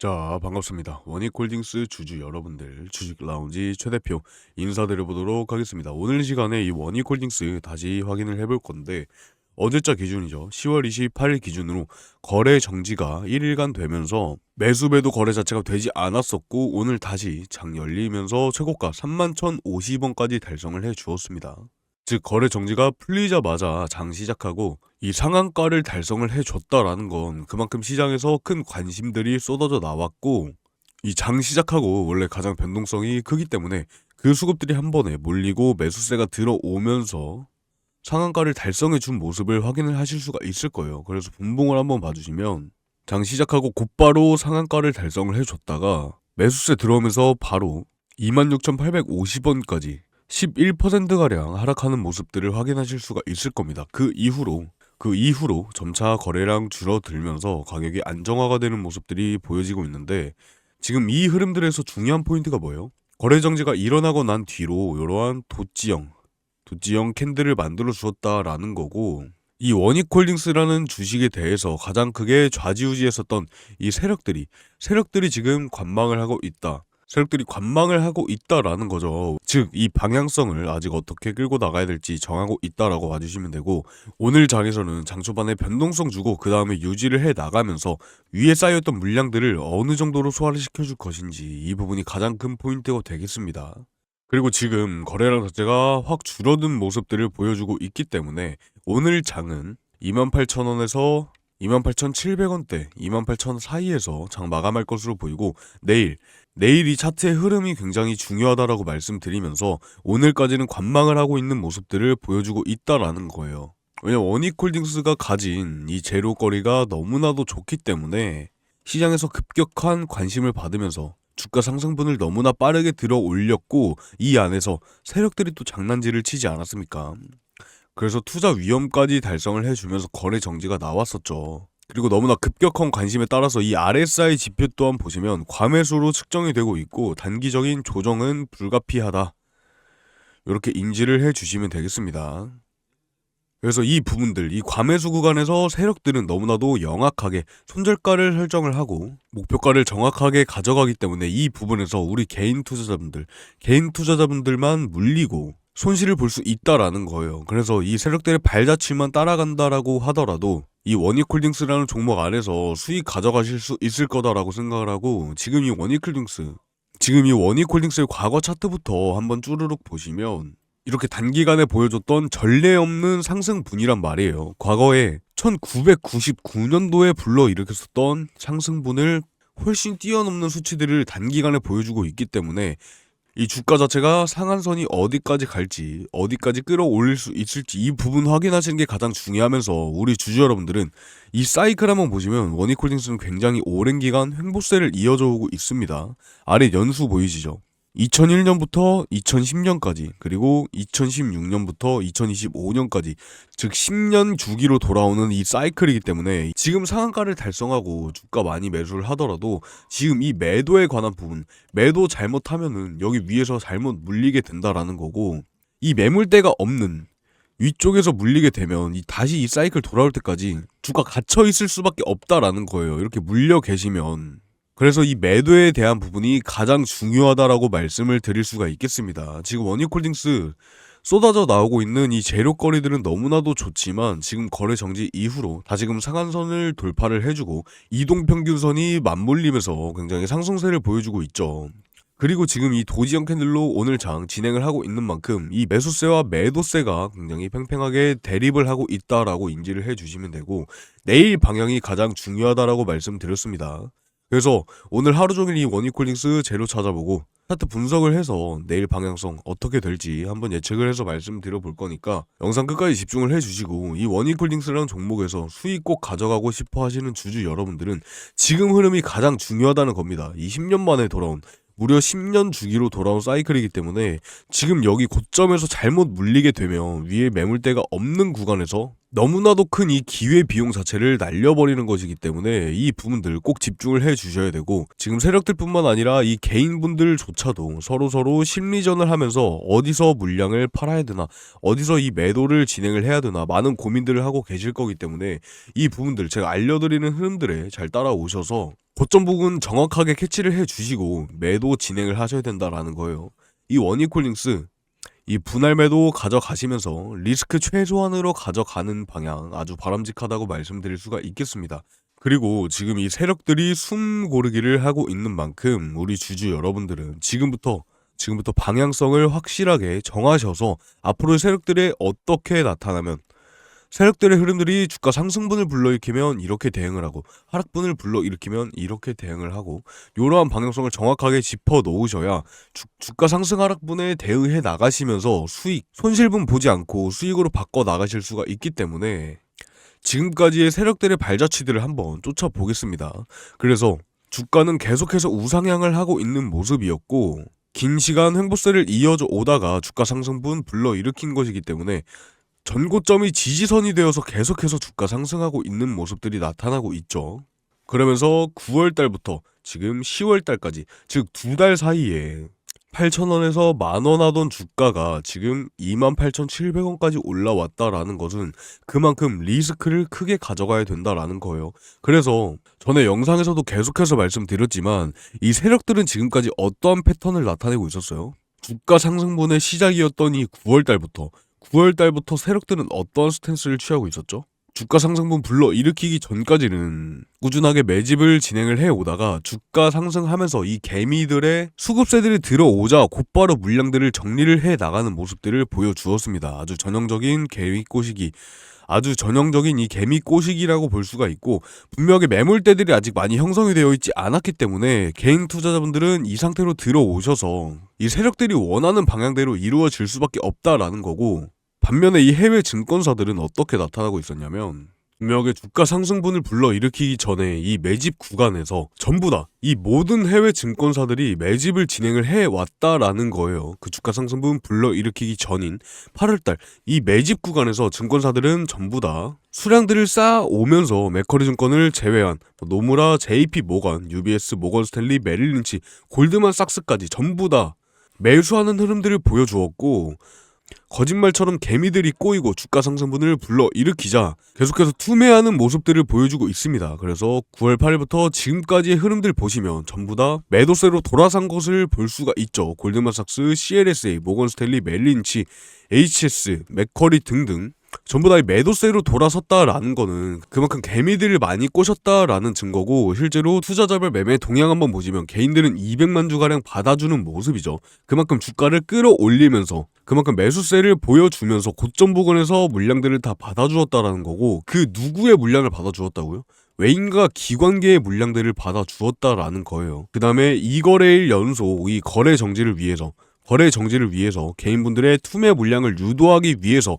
자, 반갑습니다. 원익홀딩스 주주 여러분들, 주식 라운지 최 대표 인사드려보도록 하겠습니다. 오늘 시간에 이 원익홀딩스 다시 확인을 해볼 건데, 어제자 기준이죠. 10월 28일 기준으로 거래 정지가 1일간 되면서 매수 매도 거래 자체가 되지 않았었고, 오늘 다시 장 열리면서 최고가 31,050원까지 달성을 해 주었습니다. 즉 거래 정지가 풀리자마자 장 시작하고 이 상한가를 달성을 해줬다라는 건 그만큼 시장에서 큰 관심들이 쏟아져 나왔고 이 장 시작하고 원래 가장 변동성이 크기 때문에 그 수급들이 한 번에 몰리고 매수세가 들어오면서 상한가를 달성해 준 모습을 확인을 하실 수가 있을 거예요. 그래서 분봉을 한번 봐주시면 장 시작하고 곧바로 상한가를 달성을 해줬다가 매수세 들어오면서 바로 26,850원까지 11%가량 하락하는 모습들을 확인하실 수가 있을 겁니다. 그 이후로 그 이후로 점차 거래량 줄어들면서 가격이 안정화가 되는 모습들이 보여지고 있는데 지금 이 흐름들에서 중요한 포인트가 뭐예요? 거래 정지가 일어나고 난 뒤로 이러한 도지형 도지형 캔들을 만들어 주었다라는 거고 이 원익홀딩스라는 주식에 대해서 가장 크게 좌지우지했었던 이 세력들이 세력들이 지금 관망을 하고 있다. 세력들이 관망을 하고 있다라는 거죠. 즉, 이 방향성을 아직 어떻게 끌고 나가야 될지 정하고 있다라고 봐주시면 되고, 오늘 장에서는 장 초반에 변동성 주고, 그 다음에 유지를 해 나가면서 위에 쌓였던 물량들을 어느 정도로 소화를 시켜줄 것인지 이 부분이 가장 큰 포인트가 되겠습니다. 그리고 지금 거래량 자체가 확 줄어든 모습들을 보여주고 있기 때문에 오늘 장은 28,000원에서 28,700원대, 28,000 사이에서 장 마감할 것으로 보이고 내일 내일 이 차트의 흐름이 굉장히 중요하다라고 말씀드리면서 오늘까지는 관망을 하고 있는 모습들을 보여주고 있다라는 거예요. 왜냐면 원익홀딩스가 가진 이 재료거리가 너무나도 좋기 때문에 시장에서 급격한 관심을 받으면서 주가 상승분을 너무나 빠르게 들어 올렸고 이 안에서 세력들이 또 장난질을 치지 않았습니까? 그래서 투자 위험까지 달성을 해주면서 거래 정지가 나왔었죠. 그리고 너무나 급격한 관심에 따라서 이 RSI 지표 또한 보시면 과매수로 측정이 되고 있고 단기적인 조정은 불가피하다. 이렇게 인지를 해 주시면 되겠습니다. 그래서 이 부분들, 이 과매수 구간에서 세력들은 너무나도 영악하게 손절가를 설정을 하고 목표가를 정확하게 가져가기 때문에 이 부분에서 우리 개인 투자자분들, 개인 투자자분들만 물리고 손실을 볼 수 있다라는 거예요. 그래서 이 세력들의 발자취만 따라간다라고 하더라도 이 원익홀딩스라는 종목 안에서 수익 가져가실 수 있을 거다라고 생각을 하고 지금 이 원익홀딩스 지금 이 원익홀딩스의 과거 차트부터 한번 쭈르륵 보시면 이렇게 단기간에 보여줬던 전례 없는 상승분이란 말이에요. 과거에 1999년도에 불러일으켰었던 상승분을 훨씬 뛰어넘는 수치들을 단기간에 보여주고 있기 때문에 이 주가 자체가 상한선이 어디까지 갈지 어디까지 끌어올릴 수 있을지 이 부분 확인하시는 게 가장 중요하면서 우리 주주 여러분들은 이 사이클 한번 보시면 원익홀딩스는 굉장히 오랜 기간 횡보세를 이어져 오고 있습니다. 아래 연수 보이시죠? 2001년부터 2010년까지 그리고 2016년부터 2025년까지 즉 10년 주기로 돌아오는 이 사이클이기 때문에 지금 상한가를 달성하고 주가 많이 매수를 하더라도 지금 이 매도에 관한 부분 매도 잘못하면은 여기 위에서 잘못 물리게 된다라는 거고 이 매물대가 없는 위쪽에서 물리게 되면 이 다시 이 사이클 돌아올 때까지 주가 갇혀 있을 수밖에 없다라는 거예요. 이렇게 물려 계시면 그래서 이 매도에 대한 부분이 가장 중요하다라고 말씀을 드릴 수가 있겠습니다. 지금 원익홀딩스 쏟아져 나오고 있는 이 재료거리들은 너무나도 좋지만 지금 거래 정지 이후로 다지금 상한선을 돌파를 해주고 이동평균선이 맞물리면서 굉장히 상승세를 보여주고 있죠. 그리고 지금 이 도지형 캔들로 오늘 장 진행을 하고 있는 만큼 이 매수세와 매도세가 굉장히 팽팽하게 대립을 하고 있다라고 인지를 해주시면 되고 내일 방향이 가장 중요하다라고 말씀드렸습니다. 그래서 오늘 하루 종일 이 원익홀딩스 재료 찾아보고 차트 분석을 해서 내일 방향성 어떻게 될지 한번 예측을 해서 말씀드려 볼 거니까 영상 끝까지 집중을 해주시고 이 원익홀딩스라는 종목에서 수익 꼭 가져가고 싶어 하시는 주주 여러분들은 지금 흐름이 가장 중요하다는 겁니다. 이 10년 만에 돌아온 무려 10년 주기로 돌아온 사이클이기 때문에 지금 여기 고점에서 잘못 물리게 되면 위에 매물대가 없는 구간에서 너무나도 큰 이 기회 비용 자체를 날려버리는 것이기 때문에 이 부분들 꼭 집중을 해 주셔야 되고 지금 세력들뿐만 아니라 이 개인분들조차도 서로 서로 심리전을 하면서 어디서 물량을 팔아야 되나 어디서 이 매도를 진행을 해야 되나 많은 고민들을 하고 계실 거기 때문에 이 부분들 제가 알려드리는 흐름들에 잘 따라오셔서 고점 부분 정확하게 캐치를 해 주시고 매도 진행을 하셔야 된다라는 거예요. 이 원이콜링스 이 분할 매도 가져가시면서 리스크 최소한으로 가져가는 방향 아주 바람직하다고 말씀드릴 수가 있겠습니다. 그리고 지금 이 세력들이 숨 고르기를 하고 있는 만큼 우리 주주 여러분들은 지금부터 지금부터 방향성을 확실하게 정하셔서 앞으로 세력들이 어떻게 나타나면 세력들의 흐름들이 주가 상승분을 불러일으키면 이렇게 대응을 하고 하락분을 불러일으키면 이렇게 대응을 하고 이러한 방향성을 정확하게 짚어 놓으셔야 주, 주가 상승 하락분에 대응해 나가시면서 수익 손실분 보지 않고 수익으로 바꿔 나가실 수가 있기 때문에 지금까지의 세력들의 발자취들을 한번 쫓아보겠습니다. 그래서 주가는 계속해서 우상향을 하고 있는 모습이었고 긴 시간 횡보세를 이어져 오다가 주가 상승분 불러일으킨 것이기 때문에 전고점이 지지선이 되어서 계속해서 주가 상승하고 있는 모습들이 나타나고 있죠. 그러면서 9월 달부터 지금 10월 달까지 즉 두 달 사이에 8,000원에서 만원 하던 주가가 지금 28,700원까지 올라왔다라는 것은 그만큼 리스크를 크게 가져가야 된다라는 거예요. 그래서 전에 영상에서도 계속해서 말씀드렸지만 이 세력들은 지금까지 어떠한 패턴을 나타내고 있었어요? 주가 상승분의 시작이었던 이 9월 달부터 9월 달부터 세력들은 어떠한 스탠스를 취하고 있었죠? 주가 상승분 불러 일으키기 전까지는 꾸준하게 매집을 진행을 해 오다가 주가 상승하면서 이 개미들의 수급세들이 들어오자 곧바로 물량들을 정리를 해 나가는 모습들을 보여주었습니다. 아주 전형적인 개미 꼬시기. 아주 전형적인 이 개미 꼬시기라고 볼 수가 있고 분명히 매물대들이 아직 많이 형성이 되어 있지 않았기 때문에 개인 투자자분들은 이 상태로 들어오셔서 이 세력들이 원하는 방향대로 이루어질 수밖에 없다라는 거고 반면에 이 해외 증권사들은 어떻게 나타나고 있었냐면 분명하게 주가 상승분을 불러 일으키기 전에 이 매집 구간에서 전부 다 이 모든 해외 증권사들이 매집을 진행을 해 왔다라는 거예요. 그 주가 상승분 불러 일으키기 전인 8월달 이 매집 구간에서 증권사들은 전부 다 수량들을 쌓아 오면서 맥커리 증권을 제외한 뭐 노무라, JP 모건, UBS, 모건 스탠리, 메릴린치, 골드만삭스까지 전부 다 매수하는 흐름들을 보여주었고 거짓말처럼 개미들이 꼬이고 주가 상승분을 불러 일으키자 계속해서 투매하는 모습들을 보여주고 있습니다. 그래서 9월 8일부터 지금까지의 흐름들 보시면 전부 다 매도세로 돌아선 것을 볼 수가 있죠. 골드만삭스, CLSA, 모건스탠리, 멜린치, HS, 맥커리 등등 전부 다 매도세로 돌아섰다라는 거는 그만큼 개미들을 많이 꼬셨다라는 증거고 실제로 투자자별 매매 동향 한번 보시면 개인들은 200만 주가량 받아주는 모습이죠. 그만큼 주가를 끌어올리면서 그만큼 매수세를 보여주면서 고점 부근에서 물량들을 다 받아주었다라는 거고 그 누구의 물량을 받아주었다고요? 외인과 기관계의 물량들을 받아주었다라는 거예요. 그 다음에 이 거래일 연속 이 거래 정지를 위해서 거래 정지를 위해서 개인분들의 투매 물량을 유도하기 위해서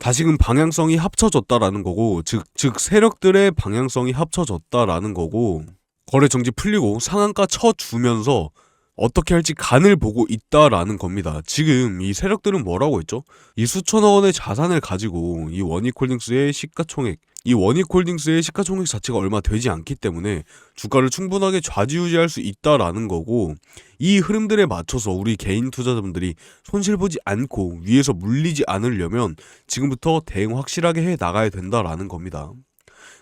다시금 방향성이 합쳐졌다라는 거고 즉, 즉 세력들의 방향성이 합쳐졌다라는 거고 거래 정지 풀리고 상한가 쳐주면서 어떻게 할지 간을 보고 있다라는 겁니다. 지금 이 세력들은 뭐라고 했죠? 이 수천억 원의 자산을 가지고 이 원익홀딩스의 시가총액, 이 원익홀딩스의 시가총액 자체가 얼마 되지 않기 때문에 주가를 충분하게 좌지우지할 수 있다라는 거고 이 흐름들에 맞춰서 우리 개인 투자자분들이 손실 보지 않고 위에서 물리지 않으려면 지금부터 대응 확실하게 해 나가야 된다라는 겁니다.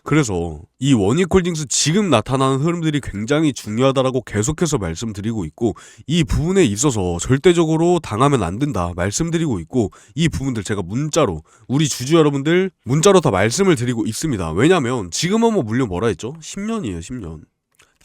그래서 이 원익홀딩스 지금 나타나는 흐름들이 굉장히 중요하다라고 계속해서 말씀드리고 있고 이 부분에 있어서 절대적으로 당하면 안 된다 말씀드리고 있고 이 부분들 제가 문자로 우리 주주 여러분들 문자로 다 말씀을 드리고 있습니다. 왜냐면 지금은 뭐 물론 뭐라 했죠? 10년이에요 10년.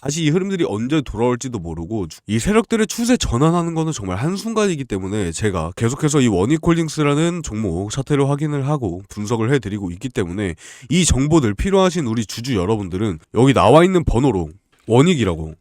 다시 이 흐름들이 언제 돌아올지도 모르고 이 세력들의 추세 전환하는 거는 정말 한순간이기 때문에 제가 계속해서 이 원익홀딩스라는 종목 차트를 확인을 하고 분석을 해드리고 있기 때문에 이 정보들 필요하신 우리 주주 여러분들은 여기 나와 있는 번호로 원익이라고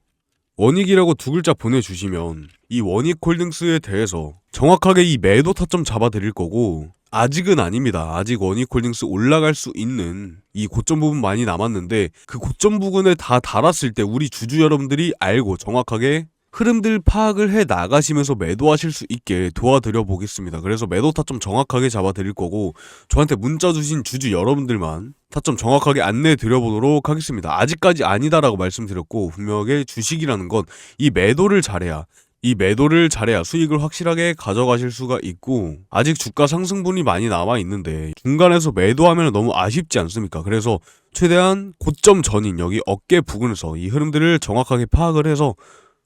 원익이라고 두 글자 보내주시면 이 원익홀딩스에 대해서 정확하게 이 매도 타점 잡아드릴 거고 아직은 아닙니다. 아직 원익홀딩스 올라갈 수 있는 이 고점 부분 많이 남았는데 그 고점 부분을 다 달았을 때 우리 주주 여러분들이 알고 정확하게 흐름들 파악을 해 나가시면서 매도하실 수 있게 도와드려 보겠습니다. 그래서 매도 타점 정확하게 잡아 드릴 거고 저한테 문자 주신 주주 여러분들만 타점 정확하게 안내 드려 보도록 하겠습니다. 아직까지 아니다라고 말씀드렸고 분명하게 주식이라는 건 이 매도를 잘해야 이 매도를 잘해야 수익을 확실하게 가져가실 수가 있고 아직 주가 상승분이 많이 남아 있는데 중간에서 매도하면 너무 아쉽지 않습니까? 그래서 최대한 고점 전인 여기 어깨 부근에서 이 흐름들을 정확하게 파악을 해서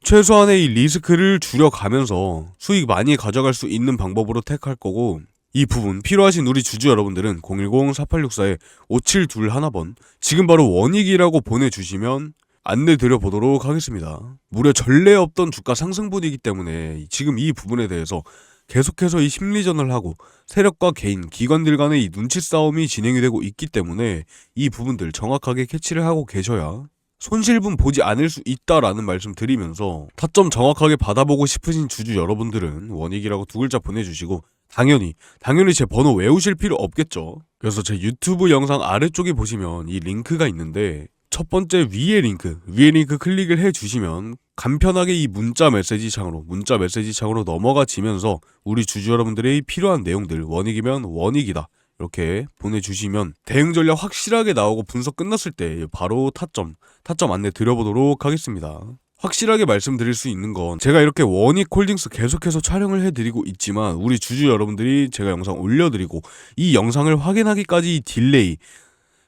최소한의 이 리스크를 줄여가면서 수익 많이 가져갈 수 있는 방법으로 택할 거고 이 부분 필요하신 우리 주주 여러분들은 010-4864에 5721번 지금 바로 원익이라고 보내주시면 안내 드려보도록 하겠습니다. 무려 전례 없던 주가 상승분이기 때문에 지금 이 부분에 대해서 계속해서 이 심리전을 하고 세력과 개인, 기관들 간의 이 눈치 싸움이 진행이 되고 있기 때문에 이 부분들 정확하게 캐치를 하고 계셔야 손실분 보지 않을 수 있다라는 말씀 드리면서 타점 정확하게 받아보고 싶으신 주주 여러분들은 원익이라고 두 글자 보내주시고 당연히 당연히 제 번호 외우실 필요 없겠죠. 그래서 제 유튜브 영상 아래쪽에 보시면 이 링크가 있는데 첫 번째 위에 링크 위에 링크 클릭을 해 주시면 간편하게 이 문자 메시지 창으로 문자 메시지 창으로 넘어가 지면서 우리 주주 여러분들의 필요한 내용들 원익이면 원익이다 이렇게 보내주시면 대응 전략 확실하게 나오고 분석 끝났을 때 바로 타점 타점 안내 드려보도록 하겠습니다. 확실하게 말씀드릴 수 있는 건 제가 이렇게 원익 콜딩스 계속해서 촬영을 해드리고 있지만 우리 주주 여러분들이 제가 영상 올려드리고 이 영상을 확인하기까지 이 딜레이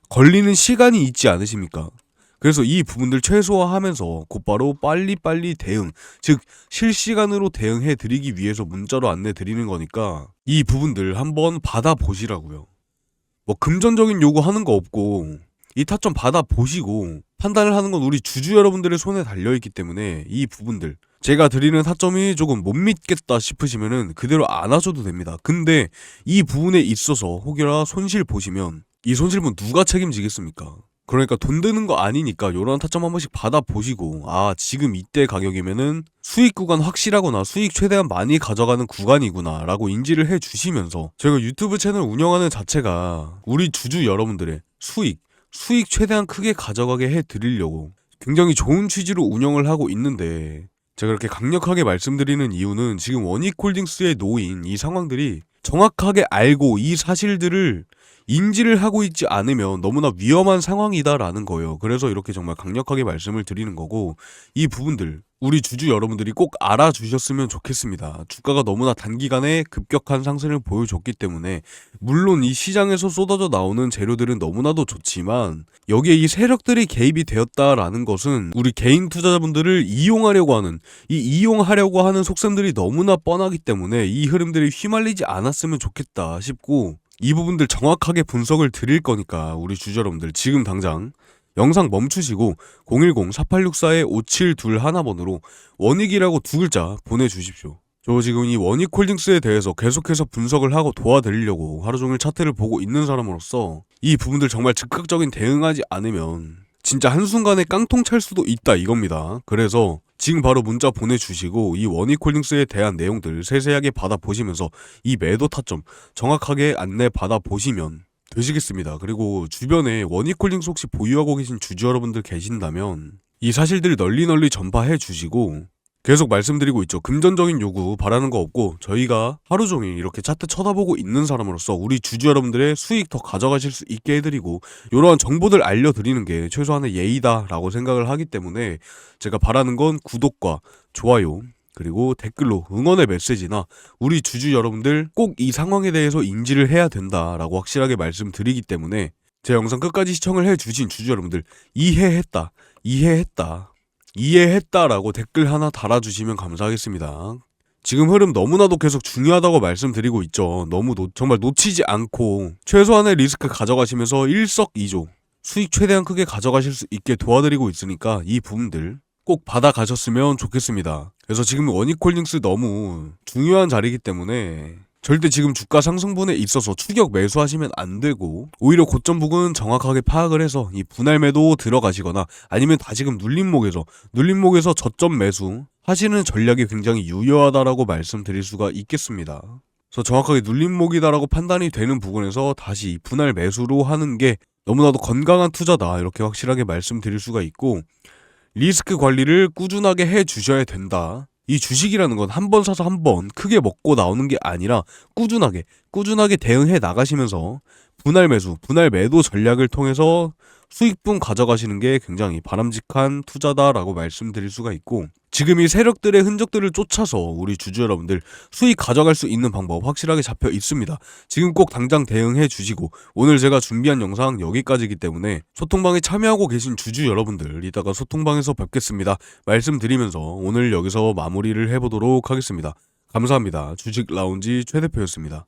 걸리는 시간이 있지 않으십니까? 그래서 이 부분들 최소화하면서 곧바로 빨리빨리 대응, 즉 실시간으로 대응해 드리기 위해서 문자로 안내 드리는 거니까 이 부분들 한번 받아 보시라고요. 뭐 금전적인 요구 하는 거 없고 이 타점 받아 보시고 판단을 하는 건 우리 주주 여러분들의 손에 달려 있기 때문에 이 부분들 제가 드리는 타점이 조금 못 믿겠다 싶으시면은 그대로 안 하셔도 됩니다. 근데 이 부분에 있어서 혹여나 손실 보시면 이 손실분 누가 책임지겠습니까? 그러니까 돈 드는 거 아니니까 요런 타점 한 번씩 받아 보시고 아 지금 이때 가격이면은 수익 구간 확실하거나 수익 최대한 많이 가져가는 구간이구나 라고 인지를 해 주시면서 제가 유튜브 채널 운영하는 자체가 우리 주주 여러분들의 수익 수익 최대한 크게 가져가게 해 드리려고 굉장히 좋은 취지로 운영을 하고 있는데 제가 이렇게 강력하게 말씀드리는 이유는 지금 원익홀딩스에 놓인 이 상황들이 정확하게 알고 이 사실들을 인지를 하고 있지 않으면 너무나 위험한 상황이다라는 거예요. 그래서 이렇게 정말 강력하게 말씀을 드리는 거고 이 부분들 우리 주주 여러분들이 꼭 알아주셨으면 좋겠습니다. 주가가 너무나 단기간에 급격한 상승을 보여줬기 때문에 물론 이 시장에서 쏟아져 나오는 재료들은 너무나도 좋지만 여기에 이 세력들이 개입이 되었다라는 것은 우리 개인 투자자분들을 이용하려고 하는 이 이용하려고 하는 속셈들이 너무나 뻔하기 때문에 이 흐름들이 휘말리지 않았으면 좋겠다 싶고 이 부분들 정확하게 분석을 드릴 거니까 우리 주주 여러분들 지금 당장 영상 멈추시고 010-4864-5721번으로 원익이라고 두 글자 보내주십시오. 저 지금 이 원익홀딩스에 대해서 계속해서 분석을 하고 도와드리려고 하루 종일 차트를 보고 있는 사람으로서 이 부분들 정말 즉각적인 대응하지 않으면 진짜 한순간에 깡통 찰 수도 있다 이겁니다. 그래서 지금 바로 문자 보내주시고 이 원익홀딩스에 대한 내용들 세세하게 받아보시면서 이 매도 타점 정확하게 안내 받아보시면 되시겠습니다. 그리고 주변에 원익홀딩스 혹시 보유하고 계신 주주 여러분들 계신다면 이 사실들 널리 널리 전파해 주시고 계속 말씀드리고 있죠. 금전적인 요구 바라는 거 없고 저희가 하루 종일 이렇게 차트 쳐다보고 있는 사람으로서 우리 주주 여러분들의 수익 더 가져가실 수 있게 해드리고 이러한 정보들 알려드리는 게 최소한의 예의다라고 생각을 하기 때문에 제가 바라는 건 구독과 좋아요 그리고 댓글로 응원의 메시지나 우리 주주 여러분들 꼭 이 상황에 대해서 인지를 해야 된다라고 확실하게 말씀드리기 때문에 제 영상 끝까지 시청을 해주신 주주 여러분들 이해했다 이해했다 이해했다라고 댓글 하나 달아주시면 감사하겠습니다. 지금 흐름 너무나도 계속 중요하다고 말씀드리고 있죠. 너무 놓, 정말 놓치지 않고 최소한의 리스크 가져가시면서 일석이조 수익 최대한 크게 가져가실 수 있게 도와드리고 있으니까 이 부분들 꼭 받아가셨으면 좋겠습니다. 그래서 지금 원익홀딩스 너무 중요한 자리이기 때문에 절대 지금 주가 상승분에 있어서 추격 매수하시면 안 되고 오히려 고점 부근 정확하게 파악을 해서 이 분할 매도 들어가시거나 아니면 다 지금 눌림목에서 눌림목에서 저점 매수 하시는 전략이 굉장히 유효하다라고 말씀드릴 수가 있겠습니다. 그래서 정확하게 눌림목이다라고 판단이 되는 부분에서 다시 분할 매수로 하는 게 너무나도 건강한 투자다 이렇게 확실하게 말씀드릴 수가 있고 리스크 관리를 꾸준하게 해 주셔야 된다. 이 주식이라는 건 한 번 사서 한 번 크게 먹고 나오는 게 아니라 꾸준하게 꾸준하게 대응해 나가시면서 분할 매수, 분할 매도 전략을 통해서 수익분 가져가시는 게 굉장히 바람직한 투자다라고 말씀드릴 수가 있고 지금 이 세력들의 흔적들을 쫓아서 우리 주주 여러분들 수익 가져갈 수 있는 방법 확실하게 잡혀 있습니다. 지금 꼭 당장 대응해 주시고 오늘 제가 준비한 영상 여기까지이기 때문에 소통방에 참여하고 계신 주주 여러분들 이따가 소통방에서 뵙겠습니다. 말씀드리면서 오늘 여기서 마무리를 해보도록 하겠습니다. 감사합니다. 주식 라운지 최 대표였습니다.